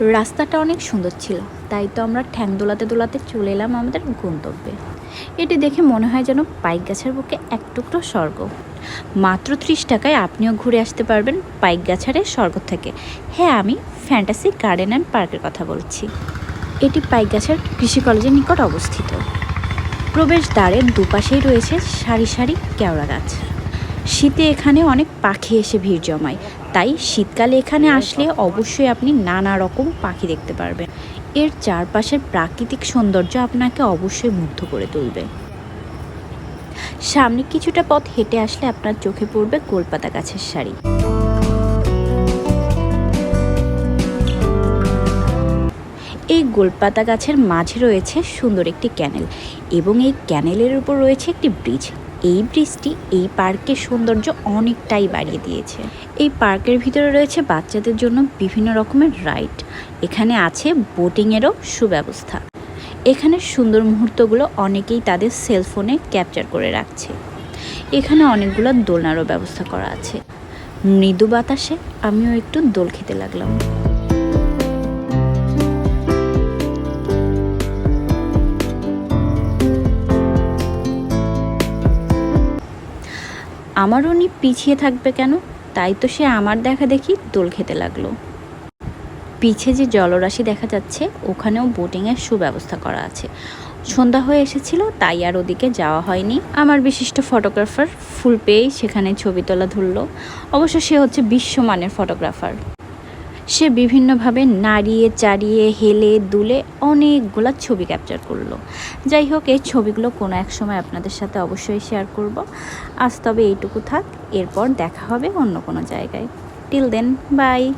রাস্তাটা অনেক সুন্দর ছিল, তাই তো আমরা ঠ্যাং দোলাতে দোলাতে চলে এলাম আমাদের গন্তব্যে। এটি দেখে মনে হয় যেন পাইক গাছের বুকে এক টুকরো স্বর্গ। মাত্র ত্রিশ টাকায় আপনিও ঘুরে আসতে পারবেন পাইক গাছারের স্বর্গ থেকে। হ্যাঁ আমি ফ্যান্টাসি গার্ডেন অ্যান্ড পার্কের কথা বলছি। এটি পাইক পাইকগাছার কৃষি কলেজের নিকট অবস্থিত। প্রবেশদ্বারের দুপাশেই রয়েছে সারি সারি কেওড়া গাছ। শীতে এখানে অনেক পাখি এসে ভিড় জমায়। তাই শীতকালে এখানে আসলে অবশ্যই আপনি নানা রকম পাখি দেখতে পারবেন। এর চারপাশের প্রাকৃতিক সৌন্দর্য আপনাকে অবশ্যই মুগ্ধ করে তুলবে। সামনে কিছুটা পথ হেঁটে আসলে আপনার চোখে পড়বে গোলপাতা গাছের সারি এই গোলপাতা গাছের মাঝে রয়েছে সুন্দর একটি ক্যানেল এবং এই ক্যানেলের উপর রয়েছে একটি ব্রিজ। এই ব্রিজটি এই পার্কের সৌন্দর্য অনেকটাই বাড়িয়ে দিয়েছে। এই পার্কের ভিতরে রয়েছে বাচ্চাদের জন্য বিভিন্ন রকমের রাইড। এখানে আছে বোটিংয়েরও সুব্যবস্থা। এখানে সুন্দর মুহূর্তগুলো অনেকেই তাদের সেলফোনে ক্যাপচার করে রাখছে। এখানে অনেকগুলো দোলনারও ব্যবস্থা করা আছে। মৃদু বাতাসে আমিও একটু দোল খেতে লাগলাম। আমার উনি পিছিয়ে থাকবে কেন? তাই তো সে আমার দেখা দেখি দোল খেতে লাগল। পিছে যে জলরাশি দেখা যাচ্ছে, ওখানেও বোটিংয়ের সুব্যবস্থা করা আছে। সন্ধ্যা হয়ে এসেছিল, তাই আর ওদিকে যাওয়া হয়নি। আমার বিশিষ্ট ফটোগ্রাফার ফুল পেয়েই সেখানে ছবি তোলা ধরল। অবশ্য সে হচ্ছে বিশ্বমানের ফটোগ্রাফার সে বিভিন্নভাবে নাড়িয়ে, চাড়িয়ে, হেলে, দুলে অনেকগুলো ছবি ক্যাপচার করল। যাই হোক, এই ছবিগুলো কোনো এক সময় আপনাদের সাথে অবশ্যই শেয়ার করব। আজ তবে এইটুকু থাক, এরপর দেখা হবে অন্য কোনো জায়গায়। Till then by